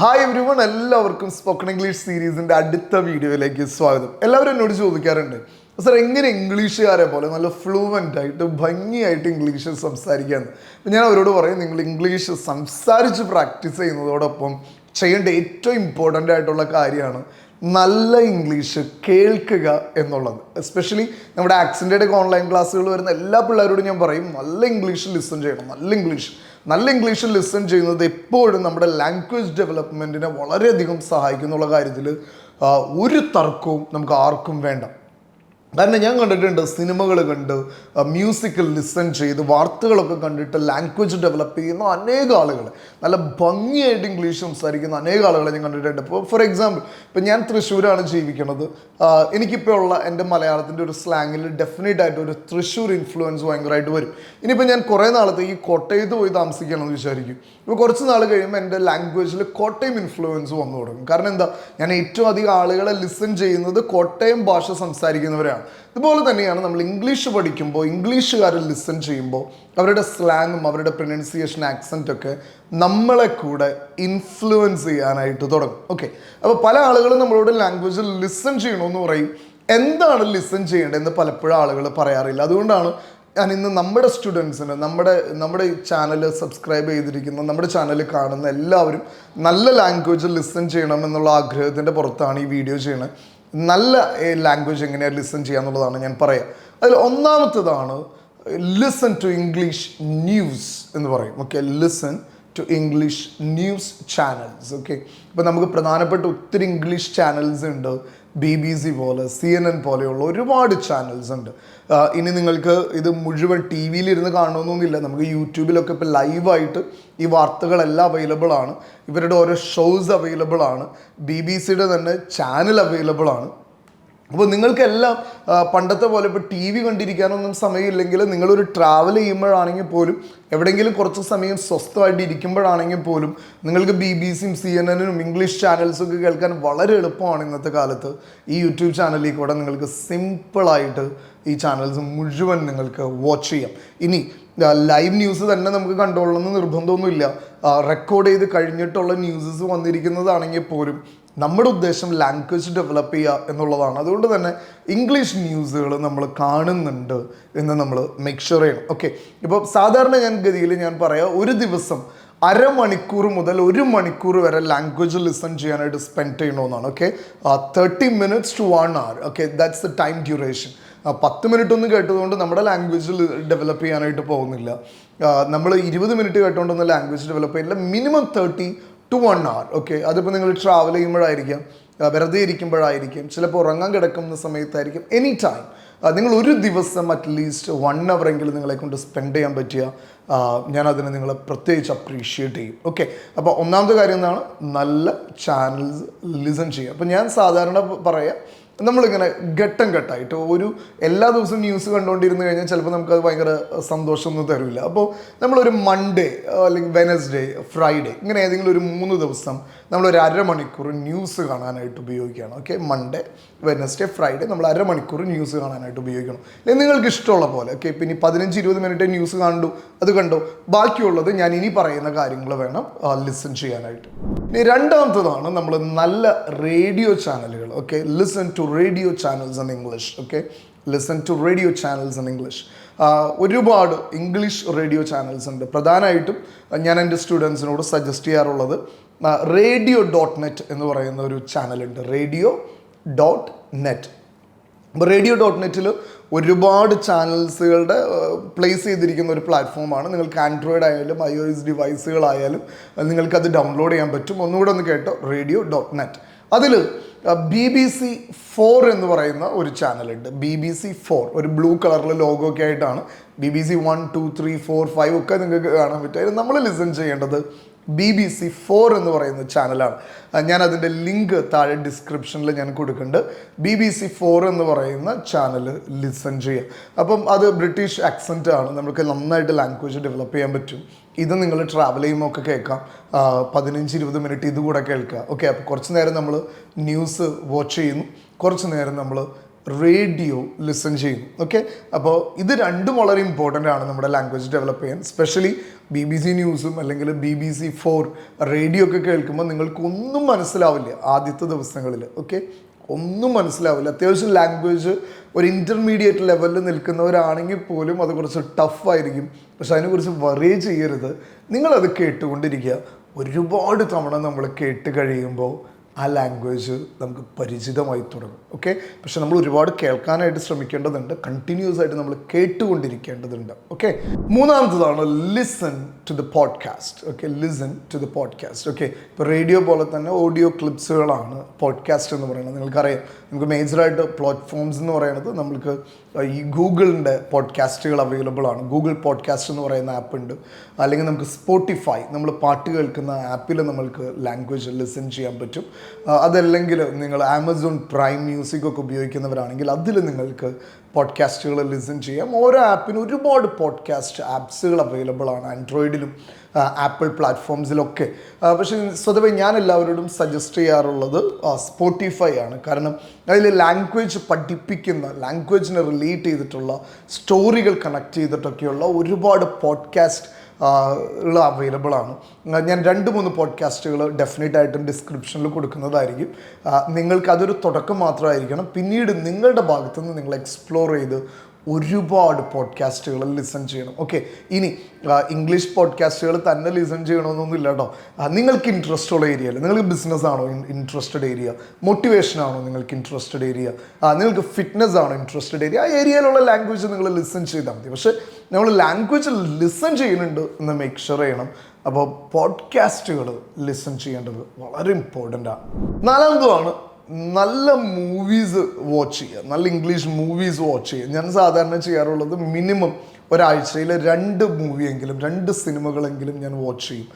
Hi everyone എല്ലാവർക്കും spoken English സീരീസിന്റെ അടുത്ത വീഡിയോയിലേക്ക് സ്വാഗതം. എല്ലാവരും എന്നോട് ചോദിക്കാറുണ്ട് സർ എങ്ങനെ ഇംഗ്ലീഷുകാരെ പോലെ നല്ല ഫ്ലുവന്റ് ആയിട്ട് ഭംഗിയായിട്ട് ഇംഗ്ലീഷ് സംസാരിക്കാമെന്ന് ഞാൻ അവരോട് പറയും നിങ്ങൾ ഇംഗ്ലീഷ് സംസാരിച്ച് പ്രാക്ടീസ് ചെയ്യുന്നതോടൊപ്പം ചെയ്യേണ്ട ഏറ്റവും ഇമ്പോർട്ടന്റ് ആയിട്ടുള്ള കാര്യമാണ് നല്ല ഇംഗ്ലീഷ് കേൾക്കുക എന്നുള്ളത്. എസ്പെഷ്യലി നമ്മുടെ ആക്സിന്റെ ഓൺലൈൻ ക്ലാസ്സുകൾ വരുന്ന എല്ലാ പിള്ളേരോടും ഞാൻ പറയും നല്ല ഇംഗ്ലീഷ് ലിസൺ ചെയ്യണം നല്ല ഇംഗ്ലീഷ് നല്ല ഇംഗ്ലീഷ് ലിസൺ ചെയ്യുന്നത് എപ്പോഴും നമ്മുടെ ലാംഗ്വേജ് ഡെവലപ്മെന്റിനെ വളരെയധികം സഹായിക്കുന്നുള്ള കാര്യത്തിൽ ഒരു തർക്കവും നമുക്ക് ആർക്കും വേണ്ട. കാരണം ഞാൻ കണ്ടിട്ടുണ്ട് സിനിമകൾ കണ്ട് മ്യൂസിക്കൽ ലിസൺ ചെയ്ത് വാർത്തകളൊക്കെ കണ്ടിട്ട് ലാംഗ്വേജ് ഡെവലപ്പ് ചെയ്യുന്ന അനേക ആളുകൾ നല്ല ഭംഗിയായിട്ട് ഇംഗ്ലീഷ് സംസാരിക്കുന്ന അനേക ആളുകളെ ഞാൻ കണ്ടിട്ടുണ്ട്. ഇപ്പോൾ ഫോർ എക്സാമ്പിൾ ഇപ്പം ഞാൻ തൃശ്ശൂരാണ് ജീവിക്കുന്നത് എനിക്കിപ്പോൾ ഉള്ള എന്റെ മലയാളത്തിന്റെ ഒരു സ്ലാങ്ങിൽ ഡെഫിനറ്റ് ആയിട്ട് ഒരു തൃശ്ശൂർ ഇൻഫ്ലുവൻസ് ഭയങ്കരമായിട്ട് വരും. ഇനിയിപ്പോൾ ഞാൻ കുറേ നാളത്തേക്ക് കോട്ടയത്ത് പോയി താമസിക്കണമെന്ന് വിചാരിക്കും. ഇപ്പോൾ കുറച്ച് നാൾ കഴിയുമ്പോൾ എന്റെ ലാംഗ്വേജിൽ കോട്ടയം ഇൻഫ്ലുവൻസ് വന്നു തുടങ്ങും. കാരണം എന്താ? ഞാൻ ഏറ്റവും അധികം ആളുകളെ ലിസൺ ചെയ്യുന്നത് കോട്ടയം ഭാഷ സംസാരിക്കുന്നവരാണ്. ഇതുപോലെ തന്നെയാണ് നമ്മൾ ഇംഗ്ലീഷ് പഠിക്കുമ്പോൾ ഇംഗ്ലീഷുകാർ ലിസൺ ചെയ്യുമ്പോൾ അവരുടെ സ്ലാങ്ങും അവരുടെ പ്രൊനൗൺസിയേഷൻ ആക്സെന്റൊക്കെ ഒക്കെ നമ്മളെ കൂടെ ഇൻഫ്ലുവൻസ് ചെയ്യാനായിട്ട് തുടങ്ങും. ഓക്കെ അപ്പോൾ പല ആളുകളും നമ്മളോട് ലാംഗ്വേജിൽ ലിസൺ ചെയ്യണമെന്ന് പറയും. എന്താണ് ലിസൺ ചെയ്യേണ്ടതെന്ന് പലപ്പോഴും ആളുകൾ പറയാറില്ല. അതുകൊണ്ടാണ് ഞാൻ ഇന്ന് നമ്മുടെ സ്റ്റുഡൻസിന് നമ്മുടെ നമ്മുടെ ചാനൽ സബ്സ്ക്രൈബ് ചെയ്തിരിക്കുന്ന നമ്മുടെ ചാനൽ കാണുന്ന എല്ലാവരും നല്ല ലാംഗ്വേജ് ലിസൺ ചെയ്യണം എന്നുള്ള ആഗ്രഹത്തിന്റെ പുറത്താണ് ഈ വീഡിയോ ചെയ്യണത് നല്ല ലാംഗ്വേജ് എങ്ങനെയാണ് ലിസൺ ചെയ്യാന്നുള്ളതാണ് ഞാൻ പറയാം. അതിൽ ഒന്നാമത്തേതാണ് ലിസൺ ടു ഇംഗ്ലീഷ് ന്യൂസ് എന്ന് പറയും. Okay listen to English news channels okay ഇപ്പോൾ നമുക്ക് പ്രധാനപ്പെട്ട ഒത്തിരി ഇംഗ്ലീഷ് ചാനൽസ് ഉണ്ട്. ബി ബി സി പോലെ സി എൻ എൻ പോലെയുള്ള ഒരുപാട് ചാനൽസ് ഉണ്ട്. ഇനി നിങ്ങൾക്ക് ഇത് മുഴുവൻ ടി വിയിലിരുന്ന് കാണണമെന്നൊന്നുമില്ല. നമുക്ക് യൂട്യൂബിലൊക്കെ ഇപ്പോൾ ലൈവായിട്ട് ഈ വാർത്തകളെല്ലാം അവൈലബിൾ ആണ്. ഇവരുടെ ഓരോ ഷോസ് അവൈലബിൾ ആണ്. ബി ബി സിയുടെ തന്നെ ചാനൽ അവൈലബിൾ ആണ്. അപ്പോൾ നിങ്ങൾക്കെല്ലാം പണ്ടത്തെ പോലെ ഇപ്പോൾ ടി വി കണ്ടിരിക്കാനൊന്നും സമയമില്ലെങ്കിൽ നിങ്ങളൊരു ട്രാവൽ ചെയ്യുമ്പോഴാണെങ്കിൽ പോലും എവിടെയെങ്കിലും കുറച്ച് സമയം സ്വസ്ഥമായിട്ട് ഇരിക്കുമ്പോഴാണെങ്കിൽ പോലും നിങ്ങൾക്ക് ബി ബി സിയും സി എൻ എനും ഇംഗ്ലീഷ് ചാനൽസും ഒക്കെ കേൾക്കാൻ വളരെ എളുപ്പമാണ് ഇന്നത്തെ കാലത്ത്. ഈ യൂട്യൂബ് ചാനലിൽ കൂടെ നിങ്ങൾക്ക് സിമ്പിളായിട്ട് ഈ ചാനൽസ് മുഴുവൻ നിങ്ങൾക്ക് വാച്ച് ചെയ്യാം. ഇനി ലൈവ് ന്യൂസ് തന്നെ നമുക്ക് കണ്ടോളണമെന്ന് നിർബന്ധമൊന്നുമില്ല. റെക്കോർഡ് ചെയ്ത് കഴിഞ്ഞിട്ടുള്ള ന്യൂസസ് വന്നിരിക്കുന്നതാണെങ്കിൽ പോലും നമ്മുടെ ഉദ്ദേശം ലാംഗ്വേജ് ഡെവലപ്പ് ചെയ്യുക എന്നുള്ളതാണ്. അതുകൊണ്ട് തന്നെ ഇംഗ്ലീഷ് ന്യൂസുകൾ നമ്മൾ കാണുന്നുണ്ട് എന്ന് നമ്മൾ മേക്ക് ഷുവർ ചെയ്യണം. ഓക്കെ ഇപ്പോൾ സാധാരണ ഞാൻ ഗതിയിൽ ഞാൻ പറയാം ഒരു ദിവസം അരമണിക്കൂർ മുതൽ ഒരു മണിക്കൂർ വരെ ലാംഗ്വേജ് ലിസൺ ചെയ്യാനായിട്ട് സ്പെൻഡ് ചെയ്യണമെന്നാണ്. Okay thirty minutes to one hour okay that's the time duration പത്ത് മിനിറ്റ് ഒന്നും കേട്ടതുകൊണ്ട് നമ്മുടെ ലാംഗ്വേജ് ഡെവലപ്പ് ചെയ്യാനായിട്ട് പോകുന്നില്ല. നമ്മൾ ഇരുപത് മിനിറ്റ് കേട്ടുകൊണ്ടൊന്നും ലാംഗ്വേജ് ഡെവലപ്പ് ചെയ്യില്ല minimum thirty to one hour okay അതിപ്പോൾ നിങ്ങൾ ട്രാവൽ ചെയ്യുമ്പോഴായിരിക്കാം വെറുതെ ഇരിക്കുമ്പോഴായിരിക്കും ചിലപ്പോൾ ഉറങ്ങാൻ കിടക്കുന്ന സമയത്തായിരിക്കും എനി ടൈം നിങ്ങൾ ഒരു ദിവസം അറ്റ്ലീസ്റ്റ് വൺ അവർ എങ്കിലും നിങ്ങളെ കൊണ്ട് സ്പെൻഡ് ചെയ്യാൻ പറ്റിയ ഞാൻ അതിനെ നിങ്ങളെ പ്രത്യേകിച്ച് അപ്രീഷിയേറ്റ് ചെയ്യും ഓക്കെ അപ്പോൾ ഒന്നാമത്തെ കാര്യം എന്താണ്? നല്ല ചാനൽസ് ലിസൺ ചെയ്യുക. അപ്പോൾ ഞാൻ സാധാരണ പറയാം നമ്മളിങ്ങനെ ഘട്ടം ഘട്ടമായിട്ട് ഒരു എല്ലാ ദിവസവും ന്യൂസ് കണ്ടുകൊണ്ടിരുന്ന് കഴിഞ്ഞാൽ ചിലപ്പോൾ നമുക്കത് ഭയങ്കര സന്തോഷമൊന്നും തരില്ല അപ്പോൾ നമ്മളൊരു മൺഡേ അല്ലെങ്കിൽ വെനസ്ഡേ ഫ്രൈഡേ ഇങ്ങനെ ഏതെങ്കിലും ഒരു മൂന്ന് ദിവസം നമ്മളൊരു അരമണിക്കൂർ ന്യൂസ് കാണാനായിട്ട് ഉപയോഗിക്കണം ഓക്കെ മൺഡേ വെനസ്ഡേ ഫ്രൈഡേ നമ്മൾ അരമണിക്കൂർ ന്യൂസ് കാണാനായിട്ട് ഉപയോഗിക്കണം. അല്ലെങ്കിൽ നിങ്ങൾക്ക് ഇഷ്ടമുള്ള പോലെ. ഓക്കെ ഇനി പതിനഞ്ച് ഇരുപത് മിനിറ്റ് ന്യൂസ് കണ്ടു അത് കണ്ടു. ബാക്കിയുള്ളത് ഞാൻ ഇനി പറയുന്ന കാര്യങ്ങൾ വേണം ലിസൺ ചെയ്യാനായിട്ട്. ഇനി രണ്ടാമത്തതാണ് നമ്മൾ നല്ല റേഡിയോ ചാനലുകൾ okay listen to radio channels in English okay listen to radio channels in English ഒരുപാട് ഇംഗ്ലീഷ് റേഡിയോ ചാനൽസ് ഉണ്ട്. പ്രധാനമായിട്ടും ഞാൻ എന്റെ സ്റ്റുഡൻസിനോട് സജസ്റ്റ് ചെയ്യാറുള്ളത് റേഡിയോ ഡോട്ട് നെറ്റ് എന്ന് പറയുന്ന ഒരു ചാനലുണ്ട് റേഡിയോ ഡോട്ട് നെറ്റ് അപ്പോൾ റേഡിയോ ഡോട്ട് നെറ്റിൽ ഒരുപാട് ചാനൽസുകളുടെ പ്ലേസ് ചെയ്തിരിക്കുന്ന ഒരു പ്ലാറ്റ്ഫോമാണ് നിങ്ങൾക്ക് ആൻഡ്രോയിഡ് ആയാലും ഐ ഒ എസ് ഡിവൈസുകളായാലും നിങ്ങൾക്കത് ഡൗൺലോഡ് ചെയ്യാൻ പറ്റും. ഒന്നുകൂടെ ഒന്ന് കേട്ടോ റേഡിയോ ഡോട്ട് നെറ്റ് അതിൽ ബി ബി സി ഫോർ എന്ന് പറയുന്ന ഒരു ചാനലുണ്ട്. ബി ബി സി ഫോർ ഒരു ബ്ലൂ കളറിൽ ലോഗോ ഒക്കെ ആയിട്ടാണ്. B B C one two three four five ഒക്കെ നിങ്ങൾക്ക് കാണാൻ പറ്റും. നമ്മൾ ലിസൺ ചെയ്യേണ്ടത് ബി ബി സി ഫോർ എന്ന് പറയുന്ന ചാനലാണ്. ഞാൻ അതിന്റെ ലിങ്ക് താഴെ ഡിസ്ക്രിപ്ഷനിൽ ഞാൻ കൊടുക്കുന്നുണ്ട്. ബി ബി സി ഫോർ എന്ന് പറയുന്ന ചാനൽ ലിസൺ ചെയ്യാം അപ്പം അത് ബ്രിട്ടീഷ് ആക്സെന്റ് ആണ്. നമുക്ക് നന്നായിട്ട് ലാംഗ്വേജ് ഡെവലപ്പ് ചെയ്യാൻ പറ്റും. ഇത് നിങ്ങൾ ട്രാവൽ ചെയ്യുമ്പോൾ ഒക്കെ കേൾക്കാം. പതിനഞ്ച് ഇരുപത് മിനിറ്റ് ഇത് കൂടെ കേൾക്കുക. ഓക്കെ അപ്പോൾ കുറച്ച് നേരം നമ്മൾ ന്യൂസ് വാച്ച് ചെയ്യുന്നു. കുറച്ച് നേരം നമ്മൾ റേഡിയോ ലിസൺ ചെയ്യുന്നു. ഓക്കെ അപ്പോൾ ഇത് രണ്ടും വളരെ ഇമ്പോർട്ടന്റ് ആണ് നമ്മുടെ ലാംഗ്വേജ് ഡെവലപ്പ് ചെയ്യാൻ. സ്പെഷ്യലി ബി ബി സി ന്യൂസും അല്ലെങ്കിൽ B B C four radio ഒക്കെ കേൾക്കുമ്പോൾ നിങ്ങൾക്കൊന്നും മനസ്സിലാവില്ല ആദ്യത്തെ ദിവസങ്ങളിൽ ഓക്കെ ഒന്നും മനസ്സിലാവില്ല. അത്യാവശ്യം ലാംഗ്വേജ് ഒരു ഇന്റർമീഡിയറ്റ് ലെവലിൽ നിൽക്കുന്നവരാണെങ്കിൽ പോലും അത് കുറച്ച് ടഫായിരിക്കും പക്ഷെ അതിനെക്കുറിച്ച് വറേ ചെയ്യരുത്. നിങ്ങളത് കേട്ടുകൊണ്ടിരിക്കുക. ഒരുപാട് തവണ നമ്മൾ കേട്ട് കഴിയുമ്പോൾ ആ ലാംഗ്വേജ് നമുക്ക് പരിചിതമായി തുടങ്ങും. ഓക്കെ പക്ഷെ നമ്മൾ ഒരുപാട് കേൾക്കാനായിട്ട് ശ്രമിക്കേണ്ടതുണ്ട്. കണ്ടിന്യൂസ് ആയിട്ട് നമ്മൾ കേട്ടുകൊണ്ടിരിക്കേണ്ടതുണ്ട്. Okay മൂന്നാമത്തതാണ് listen to the podcast okay listen to the podcast okay ഇപ്പോൾ റേഡിയോ പോലെ തന്നെ ഓഡിയോ ക്ലിപ്സുകളാണ് പോഡ്കാസ്റ്റ് എന്ന് പറയുന്നത്. നിങ്ങൾക്കറിയാം. നമുക്ക് മേജറായിട്ട് പ്ലാറ്റ്ഫോംസ് എന്ന് പറയുന്നത് നമുക്ക് ഈ ഗൂഗിളിന്റെ പോഡ്കാസ്റ്റുകൾ അവൈലബിൾ ആണ്. ഗൂഗിൾ പോഡ്കാസ്റ്റ് എന്ന് പറയുന്ന ആപ്പ് ഉണ്ട്. അല്ലെങ്കിൽ നമുക്ക് സ്പോട്ടിഫൈ നമ്മൾ പാട്ട് കേൾക്കുന്ന ആപ്പിൽ നമ്മൾക്ക് ലാംഗ്വേജ് ലിസൺ ചെയ്യാൻ പറ്റും. അതല്ലെങ്കിൽ നിങ്ങൾ ആമസോൺ പ്രൈം മ്യൂസിക് ഒക്കെ ഉപയോഗിക്കുന്നവരാണെങ്കിൽ അതിൽ നിങ്ങൾക്ക് പോഡ്കാസ്റ്റുകൾ ലിസൺ ചെയ്യാം. ഓരോ ആപ്പിനും ഒരുപാട് പോഡ്കാസ്റ്റ് ആപ്സുകൾ അവൈലബിൾ ആണ്. ആൻഡ്രോയിഡിലും ആപ്പിൾ പ്ലാറ്റ്ഫോംസിലൊക്കെ പക്ഷേ സ്വതവേ ഞാൻ എല്ലാവരോടും സജസ്റ്റ് ചെയ്യാറുള്ളത് സ്പോട്ടിഫൈ ആണ്. കാരണം അതിൽ ലാംഗ്വേജ് പഠിപ്പിക്കുന്ന ലാംഗ്വേജിനെ റിലേറ്റ് ചെയ്തിട്ടുള്ള സ്റ്റോറികൾ കണക്ട് ചെയ്തിട്ടൊക്കെയുള്ള ഒരുപാട് പോഡ്കാസ്റ്റ് അവൈലബിൾ ആണ്. ഞാൻ രണ്ട് മൂന്ന് പോഡ്കാസ്റ്റുകൾ ഡെഫിനറ്റ് ആയിട്ടും ഡിസ്ക്രിപ്ഷനിൽ കൊടുക്കുന്നതായിരിക്കും. നിങ്ങൾക്ക് അതൊരു തുടക്കം മാത്രമായിരിക്കണം. പിന്നീട് നിങ്ങളുടെ ഭാഗത്തു നിന്ന് നിങ്ങൾ എക്സ്പ്ലോർ ചെയ്ത് ഒരുപാട് പോഡ്കാസ്റ്റുകൾ ലിസൺ ചെയ്യണം. ഓക്കെ ഇനി ഇംഗ്ലീഷ് പോഡ്കാസ്റ്റുകൾ തന്നെ ലിസൺ ചെയ്യണമെന്നൊന്നും ഇല്ല കേട്ടോ നിങ്ങൾക്ക് ഇൻട്രസ്റ്റ് ഉള്ള ഏരിയ അല്ലേ? നിങ്ങൾക്ക് ബിസിനസ് ആണോ ഇൻട്രസ്റ്റഡ് ഏരിയ മോട്ടിവേഷൻ ആണോ നിങ്ങൾക്ക് ഇൻട്രസ്റ്റഡ് ഏരിയ നിങ്ങൾക്ക് ഫിറ്റ്നസ് ആണോ ഇൻട്രസ്റ്റഡ് ഏരിയ ആ ഏരിയയിലുള്ള ലാംഗ്വേജ് നിങ്ങൾ ലിസൺ ചെയ്താൽ മതി. പക്ഷേ നമ്മൾ ലാംഗ്വേജ് ലിസൺ ചെയ്യുന്നുണ്ട് എന്ന് മേക്ക് ഷുർ ചെയ്യണം. അപ്പോൾ പോഡ്കാസ്റ്റുകൾ ലിസൺ ചെയ്യേണ്ടത് വളരെ ഇമ്പോർട്ടന്റ് ആണ് നാലാമതുമാണ് നല്ല മൂവീസ് വാച്ച് ചെയ്യുക. നല്ല ഇംഗ്ലീഷ് മൂവീസ് വാച്ച് ചെയ്യുക. ഞാൻ സാധാരണ ചെയ്യാറുള്ളത് മിനിമം ഒരാഴ്ചയിൽ രണ്ട് മൂവിയെങ്കിലും രണ്ട് സിനിമകളെങ്കിലും ഞാൻ വാച്ച് ചെയ്യും.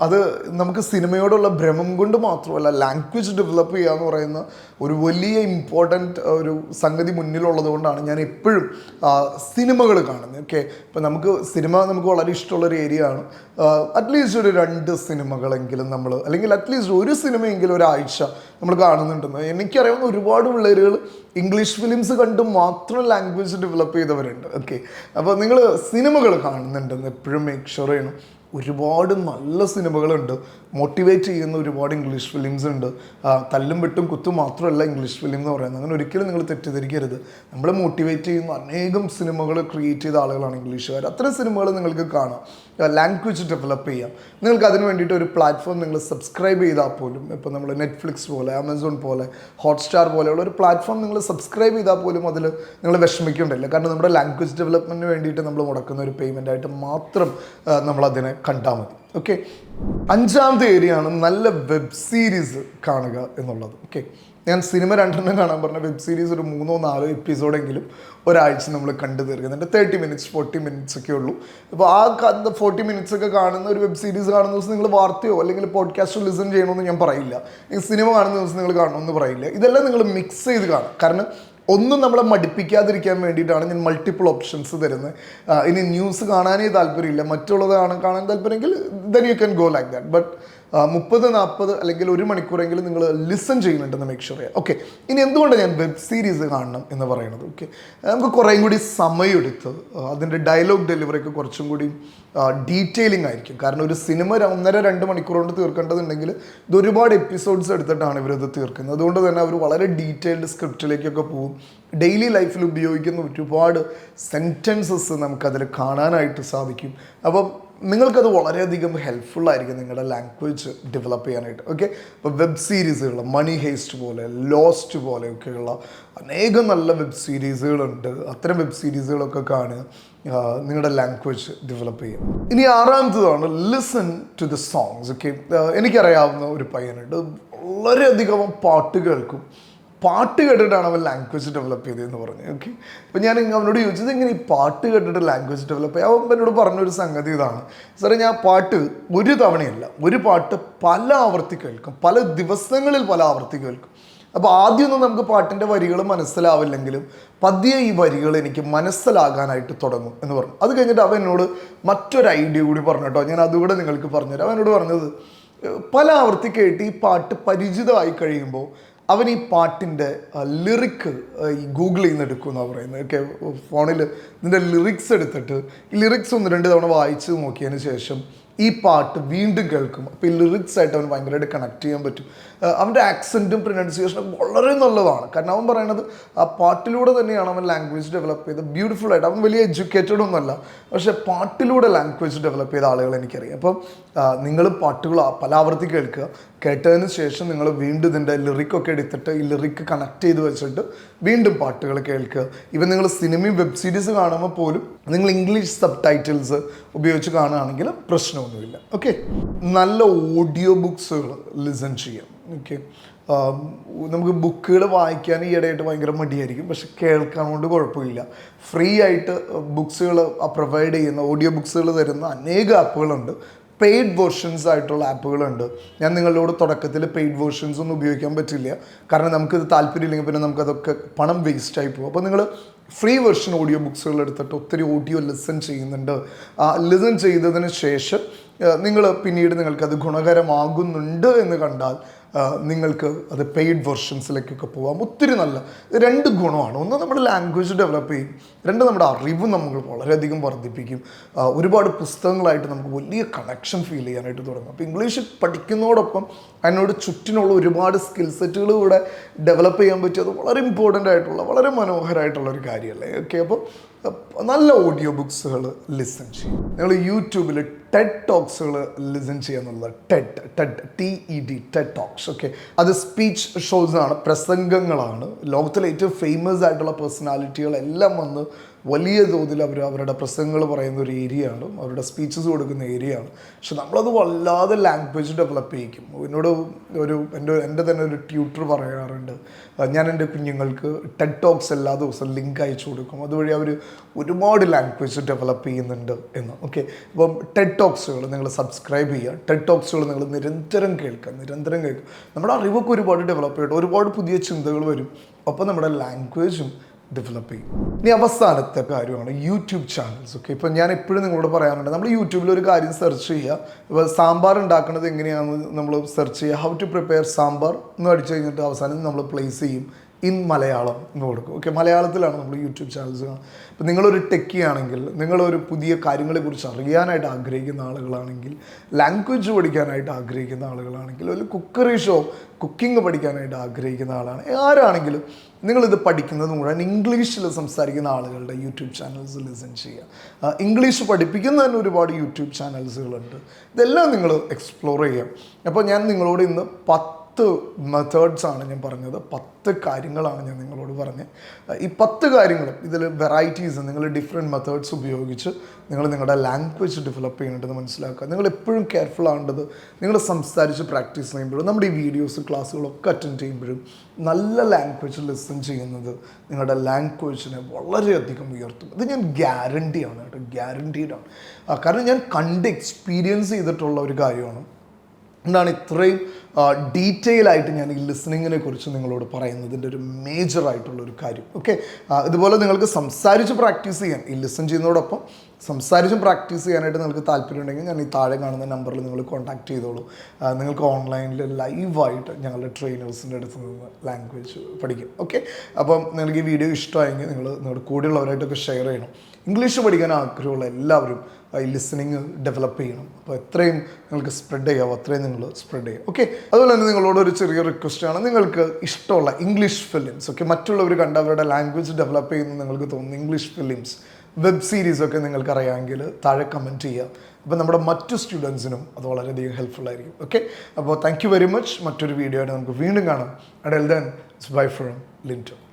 അത് നമുക്ക് സിനിമയോടുള്ള ഭ്രമം കൊണ്ട് മാത്രമല്ല ലാംഗ്വേജ് ഡെവലപ്പ് ചെയ്യുക എന്ന് പറയുന്ന ഒരു വലിയ ഇമ്പോർട്ടന്റ് ഒരു സംഗതി മുന്നിലുള്ളത് കൊണ്ടാണ് ഞാൻ എപ്പോഴും സിനിമകൾ കാണുന്നത്. ഓക്കെ ഇപ്പം നമുക്ക് സിനിമ നമുക്ക് വളരെ ഇഷ്ടമുള്ള ഒരു ഏരിയ ആണ്. അറ്റ്ലീസ്റ്റ് ഒരു രണ്ട് സിനിമകളെങ്കിലും നമ്മൾ അല്ലെങ്കിൽ അറ്റ്ലീസ്റ്റ് ഒരു സിനിമയെങ്കിലും ഒരാഴ്ച നമ്മൾ കാണുന്നുണ്ടെന്ന് എനിക്കറിയാവുന്ന ഒരുപാട് പിള്ളേരുകൾ ഇംഗ്ലീഷ് ഫിലിംസ് കണ്ട് മാത്രം ലാംഗ്വേജ് ഡെവലപ്പ് ചെയ്തവരുണ്ട്. ഓക്കെ അപ്പോൾ നിങ്ങൾ സിനിമകൾ കാണുന്നുണ്ടെന്ന് എപ്പോഴും മേക്ക് ഷുവർ ചെയ്യണം. ഒരുപാട് നല്ല സിനിമകളുണ്ട്. മോട്ടിവേറ്റ് ചെയ്യുന്ന ഒരുപാട് ഇംഗ്ലീഷ് ഫിലിംസ് ഉണ്ട്. തല്ലും വെട്ടും കുത്തും മാത്രമല്ല ഇംഗ്ലീഷ് ഫിലിം എന്ന് പറയുന്നത്. അങ്ങനെ ഒരിക്കലും നിങ്ങൾ തെറ്റിദ്ധരിക്കരുത്. നമ്മളെ മോട്ടിവേറ്റ് ചെയ്യുന്ന അനേകം സിനിമകൾ ക്രിയേറ്റ് ചെയ്ത ആളുകളാണ് ഇംഗ്ലീഷുകാർ അത്തരം സിനിമകൾ നിങ്ങൾക്ക് കാണാം. ലാംഗ്വേജ് ഡെവലപ്പ് ചെയ്യാം. നിങ്ങൾക്ക് അതിന് വേണ്ടിയിട്ട് ഒരു പ്ലാറ്റ്ഫോം നിങ്ങൾ സബ്സ്ക്രൈബ് ചെയ്താൽ പോലും ഇപ്പോൾ നമ്മൾ നെറ്റ്ഫ്ലിക്സ് പോലെ ആമസോൺ പോലെ ഹോട്ട്സ്റ്റാർ പോലെയുള്ള ഒരു പ്ലാറ്റ്ഫോം നിങ്ങൾ സബ്സ്ക്രൈബ് ചെയ്താൽ പോലും അതിൽ നിങ്ങൾ വിഷമിക്കേണ്ടില്ല കാരണം നമ്മുടെ ലാംഗ്വേജ് ഡെവലപ്മെന്റിന് വേണ്ടിയിട്ട് നമ്മൾ മുടക്കുന്ന ഒരു പേയ്മെന്റ് ആയിട്ട് മാത്രം നമ്മളതിനെ കണ്ടാൽ മതി. ഓക്കെ അഞ്ചാമത്തെ തീയതിയാണ് നല്ല വെബ് സീരീസ് കാണുക എന്നുള്ളത്. ഓക്കെ ഞാൻ സിനിമ രണ്ടെണ്ണം കാണാൻ പറഞ്ഞ വെബ് സീരീസ് ഒരു മൂന്നോ നാലോ എപ്പിസോഡെങ്കിലും ഒരാഴ്ച നമ്മൾ കണ്ടു തീർക്കുന്നുണ്ട് തേർട്ടി മിനിറ്റ്സ് ഫോർട്ടി മിനിറ്റ്സ് ഒക്കെ ഉള്ളൂ. അപ്പോൾ ആ ഫോർട്ടി മിനിറ്റ്സ് ഒക്കെ കാണുന്ന ഒരു വെബ് സീരീസ് കാണുന്ന ദിവസം നിങ്ങൾ വാർത്തയോ അല്ലെങ്കിൽ പോഡ്കാസ്റ്റോ ലിസൺ ചെയ്യണമെന്ന് ഞാൻ പറയില്ല. സിനിമ കാണുന്ന ദിവസം നിങ്ങൾ കാണണമെന്ന് പറയില്ല. ഇതെല്ലാം നിങ്ങൾ മിക്സ് ചെയ്ത് കാണും കാരണം ഒന്നും നമ്മളെ മടിപ്പിക്കാതിരിക്കാൻ വേണ്ടിയിട്ടാണ് ഞാൻ മൾട്ടിപ്പിൾ ഓപ്ഷൻസ് തരുന്നത്. ഇനി ന്യൂസ് കാണാനേ താല്പര്യമില്ല. മറ്റുള്ളത് കാണാൻ കാണാൻ താല്പര്യമെങ്കിൽ then you can go like that but മുപ്പത് നാൽപ്പത് അല്ലെങ്കിൽ ഒരു മണിക്കൂറെങ്കിലും നിങ്ങൾ ലിസൺ ചെയ്യുന്നുണ്ടെന്ന് മേക്ക് ചെയ്യാം ഓക്കെ ഇനി എന്തുകൊണ്ടാണ് ഞാൻ വെബ് സീരീസ് കാണണം എന്ന് പറയുന്നത്? ഓക്കെ നമുക്ക് കുറേയും കൂടി സമയമെടുത്ത് അതിന്റെ ഡയലോഗ് ഡെലിവറി ഒക്കെ കുറച്ചും കൂടി ഡീറ്റെയിലിംഗ് ആയിരിക്കും. കാരണം ഒരു സിനിമ ഒന്നര രണ്ട് മണിക്കൂർ കൊണ്ട് തീർക്കേണ്ടതുണ്ടെങ്കിൽ ഇത് ഒരുപാട് എപ്പിസോഡ്സ് എടുത്തിട്ടാണ് ഇവരത് തീർക്കുന്നത്. അതുകൊണ്ട് തന്നെ അവർ വളരെ ഡീറ്റെയിൽഡ് സ്ക്രിപ്റ്റിലേക്കൊക്കെ പോകും. ഡെയിലി ലൈഫിൽ ഉപയോഗിക്കുന്ന ഒരുപാട് സെന്റൻസസ് നമുക്കതിൽ കാണാനായിട്ട് സാധിക്കും. അപ്പം നിങ്ങൾക്കത് വളരെയധികം ഹെൽപ്ഫുൾ ആയിരിക്കും നിങ്ങളുടെ ലാംഗ്വേജ് ഡെവലപ്പ് ചെയ്യാനായിട്ട്. ഓക്കെ ഇപ്പോൾ വെബ് സീരീസുകൾ മണി ഹേസ്റ്റ് പോലെ ലോസ്റ്റ് പോലെയൊക്കെയുള്ള അനേകം നല്ല വെബ് സീരീസുകളുണ്ട് അത്തരം വെബ് സീരീസുകളൊക്കെ കാണുക നിങ്ങളുടെ ലാംഗ്വേജ് ഡെവലപ്പ് ചെയ്യും ഇനി ആറാമത്തതാണ് listen to the songs okay എനിക്കറിയാവുന്ന ഒരു പയ്യനുണ്ട്. വളരെയധികം പാട്ട് കേൾക്കും. പാട്ട് കേട്ടിട്ടാണ് അവൻ ലാംഗ്വേജ് ഡെവലപ്പ് ചെയ്തതെന്ന് പറഞ്ഞു ഓക്കെ അപ്പോൾ ഞാൻ അവനോട് ചോദിച്ചത് ഇങ്ങനെ ഈ പാട്ട് കേട്ടിട്ട് ലാംഗ്വേജ് ഡെവലപ്പ് ചെയ്യാം അവൻ എന്നോട് പറഞ്ഞൊരു സംഗതി ഇതാണ്. സാറേ ഞാൻ പാട്ട് ഒരു തവണയല്ല ഒരു പാട്ട് പല ആവർത്തി കേൾക്കും. പല ദിവസങ്ങളിൽ പല ആവർത്തി കേൾക്കും. അപ്പോൾ ആദ്യമൊന്നും നമുക്ക് പാട്ടിന്റെ വരികൾ മനസ്സിലാവില്ലെങ്കിലും പതിയെ ഈ വരികൾ എനിക്ക് മനസ്സിലാകാനായിട്ട് തുടങ്ങും എന്ന് പറഞ്ഞു. അത് കഴിഞ്ഞിട്ട് അവൻ എന്നോട് മറ്റൊരു ഐഡിയ കൂടി പറഞ്ഞു കേട്ടോ. ഞാൻ അതുകൂടെ നിങ്ങൾക്ക് പറഞ്ഞുതരാം അവനോട് പറഞ്ഞത് പല ആവർത്തി കേട്ട് ഈ പാട്ട് പരിചിതമായി കഴിയുമ്പോൾ അവൻ ഈ പാട്ടിന്റെ ലിറിക്ക് ഈ ഗൂഗിളിൽ നിന്ന് എടുക്കുമെന്നാണ് പറയുന്നത്. ഓക്കെ ഫോണിൽ ഇതിന്റെ ലിറിക്സ് എടുത്തിട്ട് ഈ ലിറിക്സ് ഒന്ന് രണ്ട് തവണ വായിച്ച് നോക്കിയതിന് ശേഷം ഈ പാട്ട് വീണ്ടും കേൾക്കും. അപ്പോൾ ഈ ലിറിക്സ് ആയിട്ട് അവൻ ഭയങ്കരമായിട്ട് കണക്ട് ചെയ്യാൻ പറ്റും. അവന്റെ ആക്സെന്റും പ്രൊനൗൺസിയേഷനും വളരെ നല്ലതാണ്. കാരണം അവൻ പറയണത് ആ പാട്ടിലൂടെ തന്നെയാണ് അവൻ ലാംഗ്വേജ് ഡെവലപ്പ് ചെയ്ത് ബ്യൂട്ടിഫുൾ ആയിട്ട്. അവൻ വലിയ എഡ്യൂക്കേറ്റഡ് ഒന്നുമല്ല. പക്ഷെ പാട്ടിലൂടെ ലാംഗ്വേജ് ഡെവലപ്പ് ചെയ്ത ആളുകൾ എനിക്കറിയാം. അപ്പം നിങ്ങൾ പാട്ടുകൾ പല ആവർത്തി കേൾക്കുക. കേട്ടതിന് ശേഷം നിങ്ങൾ വീണ്ടും ഇതിന്റെ ലിറിക്കൊക്കെ എടുത്തിട്ട് ഈ ലിറിക്ക് കണക്ട് ചെയ്ത് വെച്ചിട്ട് വീണ്ടും പാട്ടുകൾ കേൾക്കുക. ഇവൻ നിങ്ങൾ സിനിമയും വെബ് സീരീസ് കാണുമ്പോൾ പോലും നിങ്ങൾ ഇംഗ്ലീഷ് സബ് ടൈറ്റിൽസ് ഉപയോഗിച്ച് കാണുകയാണെങ്കിൽ പ്രശ്നമൊന്നുമില്ല. ഓക്കെ നല്ല ഓഡിയോ ബുക്സുകൾ ലിസൺ ചെയ്യാം. ഓക്കെ നമുക്ക് ബുക്കുകൾ വായിക്കാൻ ഈയിടെയായിട്ട് ഭയങ്കര മടിയായിരിക്കും. പക്ഷെ കേൾക്കാൻ കൊണ്ട് കുഴപ്പമില്ല. ഫ്രീ ആയിട്ട് ബുക്സുകൾ പ്രൊവൈഡ് ചെയ്യുന്ന ഓഡിയോ ബുക്സുകൾ തരുന്ന അനേക ആപ്പുകളുണ്ട് പെയ്ഡ് വേർഷൻസ് ആയിട്ടുള്ള ആപ്പുകളുണ്ട്. ഞാൻ നിങ്ങളോട് തുടക്കത്തിൽ പെയ്ഡ് വേർഷൻസ് ഒന്നും ഉപയോഗിക്കാൻ പറ്റില്ല. കാരണം നമുക്കിത് താല്പര്യമില്ലെങ്കിൽ പിന്നെ നമുക്കതൊക്കെ പണം വേസ്റ്റ് ആയി പോകും. അപ്പോൾ നിങ്ങൾ ഫ്രീ വെർഷൻ ഓഡിയോ ബുക്സുകൾ എടുത്തിട്ട് ഒത്തിരി ഓഡിയോ ലിസൺ ചെയ്യുന്നുണ്ട്. ആ ലിസൺ ചെയ്തതിന് ശേഷം നിങ്ങൾ പിന്നീട് നിങ്ങൾക്കത് ഗുണകരമാകുന്നുണ്ട് എന്ന് കണ്ടാൽ നിങ്ങൾക്ക് അത് പെയ്ഡ് വെർഷൻസിലേക്കൊക്കെ പോകാം ഒത്തിരി നല്ല രണ്ട് ഗുണമാണ്. ഒന്ന് നമ്മുടെ ലാംഗ്വേജ് ഡെവലപ്പ് ചെയ്യും. രണ്ട് നമ്മുടെ അറിവ് നമ്മൾ വളരെയധികം വർദ്ധിപ്പിക്കും. ഒരുപാട് പുസ്തകങ്ങളായിട്ട് നമുക്ക് വലിയ കണക്ഷൻ ഫീൽ ചെയ്യാനായിട്ട് തുടങ്ങും. അപ്പോൾ ഇംഗ്ലീഷ് പഠിക്കുന്നതോടൊപ്പം അതിനോട് ചുറ്റിനുള്ള ഒരുപാട് സ്കിൽ സെറ്റുകൾ കൂടെ ഡെവലപ്പ് ചെയ്യാൻ പറ്റിയത് വളരെ ഇമ്പോർട്ടന്റ് ആയിട്ടുള്ള വളരെ മനോഹരമായിട്ടുള്ള ഒരു കാര്യമല്ലേ? ഓക്കെ അപ്പോൾ നല്ല ഓഡിയോ ബുക്സുകൾ ലിസൺ ചെയ്യും. നിങ്ങൾ യൂട്യൂബിൽ ടെഡ് ടോക്സുകൾ ലിസൺ ചെയ്യാന്നുള്ളത്. Ted Ted T E D Ted talks okay അത് സ്പീച്ച് ഷോസ് ആണ് പ്രസംഗങ്ങളാണ്. ലോകത്തിലെ ഏറ്റവും ഫേമസ് ആയിട്ടുള്ള പേഴ്സണാലിറ്റികളെല്ലാം വന്ന് വലിയ തോതിൽ അവർ അവരുടെ പ്രസംഗങ്ങൾ പറയുന്ന ഒരു ഏരിയ ആണ് അവരുടെ സ്പീച്ചസ് കൊടുക്കുന്ന ഏരിയ ആണ് പക്ഷെ നമ്മളത് വല്ലാതെ ലാംഗ്വേജ് ഡെവലപ്പ് ചെയ്യിക്കും. എന്നോട് ഒരു എന്റെ എന്റെ തന്നെ ഒരു ട്യൂട്ടർ പറയാറുണ്ട്. ഞാൻ എന്റെ കുഞ്ഞുങ്ങൾക്ക് ടെഡ് ടോക്സ് എല്ലാ ദിവസവും ലിങ്ക് അയച്ചു കൊടുക്കും. അതുവഴി അവർ ഒരുപാട് ലാംഗ്വേജ് ഡെവലപ്പ് ചെയ്യുന്നുണ്ട് എന്ന് ഓക്കെ അപ്പം ടെഡ് ടോക്സുകൾ നിങ്ങൾ സബ്സ്ക്രൈബ് ചെയ്യുക. ടെഡ് ടോക്സുകൾ നിങ്ങൾ നിരന്തരം കേൾക്കുക. നിരന്തരം കേൾക്കുക. നമ്മുടെ അറിവൊക്കെ ഒരുപാട് ഡെവലപ്പ് ചെയ്യട്ടെ. ഒരുപാട് പുതിയ ചിന്തകൾ വരും. ഒപ്പം നമ്മുടെ ലാംഗ്വേജും ഡെവലപ്പ് ചെയ്യും. ഇനി അവസാനത്തെ കാര്യമാണ് യൂട്യൂബ് ചാനൽസ് ഓക്കെ ഇപ്പം ഞാൻ എപ്പോഴും നിങ്ങളോട് പറയാറുണ്ട് നമ്മൾ യൂട്യൂബിൽ ഒരു കാര്യം സെർച്ച് ചെയ്യുക. ഇപ്പോൾ സാമ്പാർ ഉണ്ടാക്കുന്നത് എങ്ങനെയാണെന്ന് നമ്മൾ സെർച്ച് ചെയ്യുക. ഹൗ ടു പ്രിപ്പയർ സാമ്പാർ എന്ന് അടിച്ചു കഴിഞ്ഞിട്ട് അവസാനം നമ്മൾ പ്ലേസ് ചെയ്യും. ഇൻ മലയാളം എന്ന് കൊടുക്കും. ഓക്കെ മലയാളത്തിലാണ് നമ്മൾ യൂട്യൂബ് ചാനൽസ് ഇപ്പം നിങ്ങളൊരു ടെക്കി ആണെങ്കിൽ നിങ്ങളൊരു പുതിയ കാര്യങ്ങളെക്കുറിച്ച് അറിയാനായിട്ട് ആഗ്രഹിക്കുന്ന ആളുകളാണെങ്കിൽ ലാംഗ്വേജ് പഠിക്കാനായിട്ട് ആഗ്രഹിക്കുന്ന ആളുകളാണെങ്കിൽ ഒരു കുക്കറി ഷോ കുക്കിംഗ് പഠിക്കാനായിട്ട് ആഗ്രഹിക്കുന്ന ആളാണ്. ആരാണെങ്കിലും നിങ്ങളിത് പഠിക്കുന്നത് മുഴുവൻ ഇംഗ്ലീഷിൽ സംസാരിക്കുന്ന ആളുകളുടെ യൂട്യൂബ് ചാനൽസ് ലിസൺ ചെയ്യുക. ഇംഗ്ലീഷ് പഠിപ്പിക്കുന്ന തന്നെ ഒരുപാട് യൂട്യൂബ് ചാനൽസുകളുണ്ട് ഇതെല്ലാം നിങ്ങൾ എക്സ്പ്ലോർ ചെയ്യാം. അപ്പോൾ ഞാൻ നിങ്ങളോട് ഇന്ന് പത്ത് മെത്തേഡ്സ് മെത്തേഡ്സാണ് ഞാൻ പറഞ്ഞത്. പത്ത് കാര്യങ്ങളാണ് ഞാൻ നിങ്ങളോട് പറഞ്ഞത് ഈ പത്ത് കാര്യങ്ങളും ഇതിൽ വെറൈറ്റീസ് നിങ്ങൾ ഡിഫറെന്റ് മെത്തേഡ്സ് ഉപയോഗിച്ച് നിങ്ങൾ നിങ്ങളുടെ ലാംഗ്വേജ് ഡെവലപ്പ് ചെയ്യേണ്ടത് മനസ്സിലാക്കുക. നിങ്ങൾ എപ്പോഴും കെയർഫുൾ ആവേണ്ടത് നിങ്ങൾ സംസാരിച്ച് പ്രാക്ടീസ് ചെയ്യുമ്പോഴും നമ്മുടെ ഈ വീഡിയോസ് ക്ലാസ്സുകളൊക്കെ അറ്റൻഡ് ചെയ്യുമ്പോഴും നല്ല ലാംഗ്വേജ് ലിസൺ ചെയ്യുന്നത് നിങ്ങളുടെ ലാംഗ്വേജിനെ വളരെയധികം ഉയർത്തും. ഇത് ഞാൻ ഗ്യാരണ്ടിയാണ് കേട്ടോ ഗ്യാരണ്ടീഡാണ് കാരണം ഞാൻ കണ്ട് എക്സ്പീരിയൻസ് ചെയ്തിട്ടുള്ള ഒരു കാര്യമാണ്. എന്താണ് ഇത്രയും ഡീറ്റെയിൽ ആയിട്ട് ഞാൻ ഈ ലിസണിങ്ങിനെ കുറിച്ച് നിങ്ങളോട് പറയുന്നതിന്റെ ഒരു മേജർ ആയിട്ടുള്ള ഒരു കാര്യം. ഓക്കെ? ഇതുപോലെ നിങ്ങൾക്ക് സംസാരിച്ച് പ്രാക്ടീസ് ചെയ്യാൻ ഈ ലിസൺ ചെയ്യുന്നതോടൊപ്പം സംസാരിച്ചും പ്രാക്ടീസ് ചെയ്യാനായിട്ട് നിങ്ങൾക്ക് താല്പര്യമുണ്ടെങ്കിൽ ഞാൻ ഈ താഴെ കാണുന്ന നമ്പറിൽ നിങ്ങൾ കോൺടാക്ട് ചെയ്തോളൂ. നിങ്ങൾക്ക് ഓൺലൈനിൽ ലൈവായിട്ട് ഞങ്ങളുടെ ട്രെയിനേഴ്സിന്റെ അടുത്ത് നിന്ന് ലാംഗ്വേജ് പഠിക്കും. ഓക്കെ? അപ്പം നിങ്ങൾക്ക് ഈ വീഡിയോ ഇഷ്ടമായെങ്കിൽ നിങ്ങൾ നിങ്ങളുടെ കൂടെയുള്ളവരായിട്ടൊക്കെ ഷെയർ ചെയ്യണം. ഇംഗ്ലീഷ് പഠിക്കാൻ ആഗ്രഹമുള്ള എല്ലാവരും ഈ ലിസണിങ് ഡെവലപ്പ് ചെയ്യണം. അപ്പോൾ എത്രയും നിങ്ങൾക്ക് സ്പ്രെഡ് ചെയ്യാവോ അത്രയും നിങ്ങൾ സ്പ്രെഡ് ചെയ്യുക ഓക്കെ അതുപോലെ തന്നെ നിങ്ങളോട് ഒരു ചെറിയ റിക്വസ്റ്റ് ആണ്. നിങ്ങൾക്ക് ഇഷ്ടമുള്ള ഇംഗ്ലീഷ് ഫിലിംസ് ഓക്കെ മറ്റുള്ളവർ കണ്ട് അവരുടെ ലാംഗ്വേജ് ഡെവലപ്പ് ചെയ്യുന്ന നിങ്ങൾക്ക് തോന്നുന്ന. ഇംഗ്ലീഷ് ഫിലിംസ് വെബ് സീരീസ് ഒക്കെ നിങ്ങൾക്ക് അറിയാമെങ്കിൽ താഴെ കമന്റ് ചെയ്യുക അപ്പോൾ നമ്മുടെ മറ്റു സ്റ്റുഡൻസിനും അത് വളരെയധികം ഹെൽപ്ഫുൾ ആയിരിക്കും ഓക്കെ അപ്പോൾ താങ്ക് യു വെരി മച്ച് മറ്റൊരു വീഡിയോ ആയിട്ട് നമുക്ക് വീണ്ടും കാണാം. Until then bye from Linto